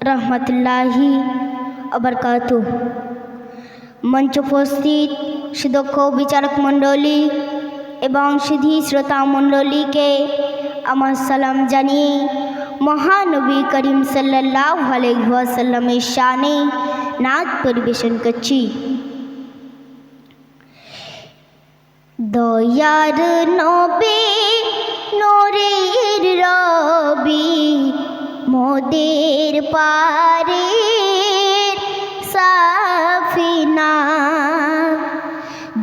রহমতুল্লাহি অবরকাত মঞ্চ উপস্থিত সুদক্ষ বিচারক মণ্ডলী এবং সিধি শ্রোতা মণ্ডলীকে আমার সালাম জানিয়ে মহানবী করিম সাল্লাহ আলহাসাল্লামের শানে নাচ পরিবেশন করছি। দয়ার নবে নরের রা মোদের পারে সাফিনা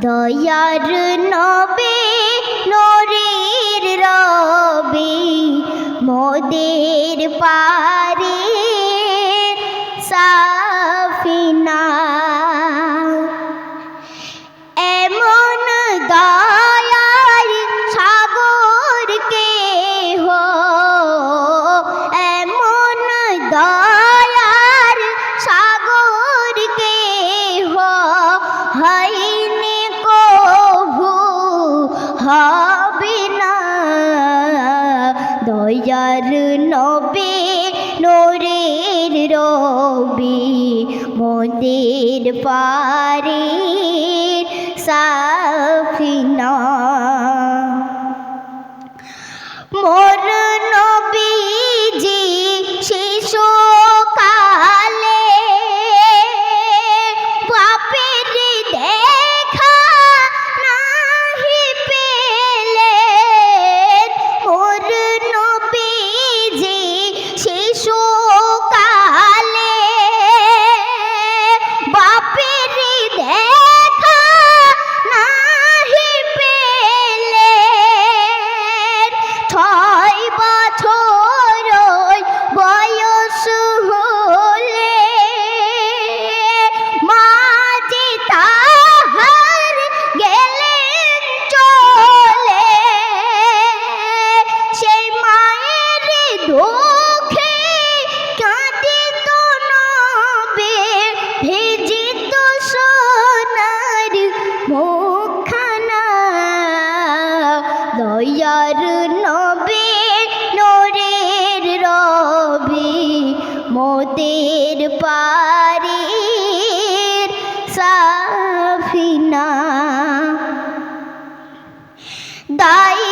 দয়ার নবে দয়ার নবে নোরের রবি মোদের পারে সাফিনা। মোর Die.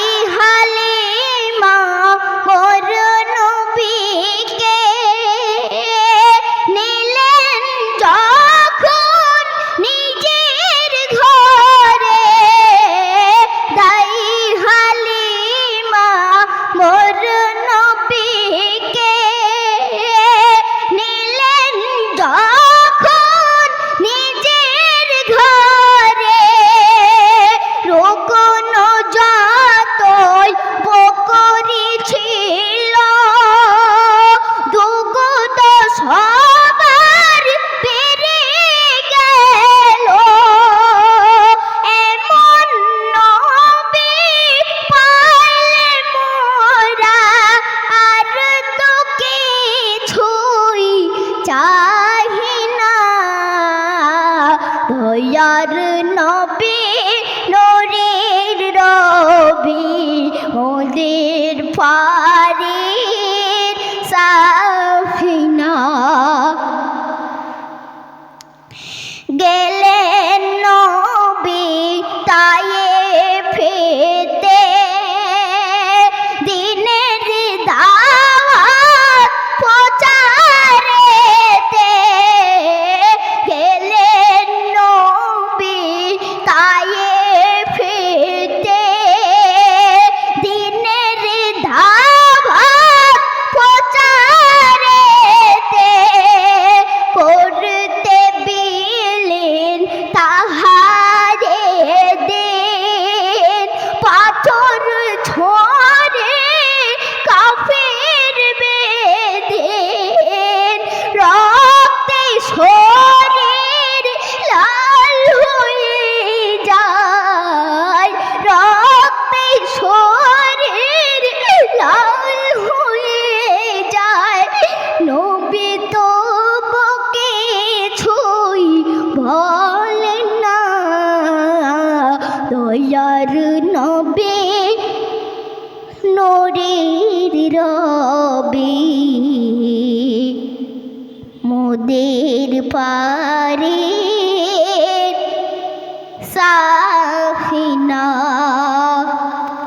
নদের পারে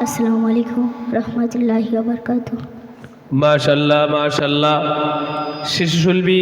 আসসালামু আলাইকুম রহমতুল্লাহি মাশাল্লাহ মাশাল্লাহ শিশু শিল্পী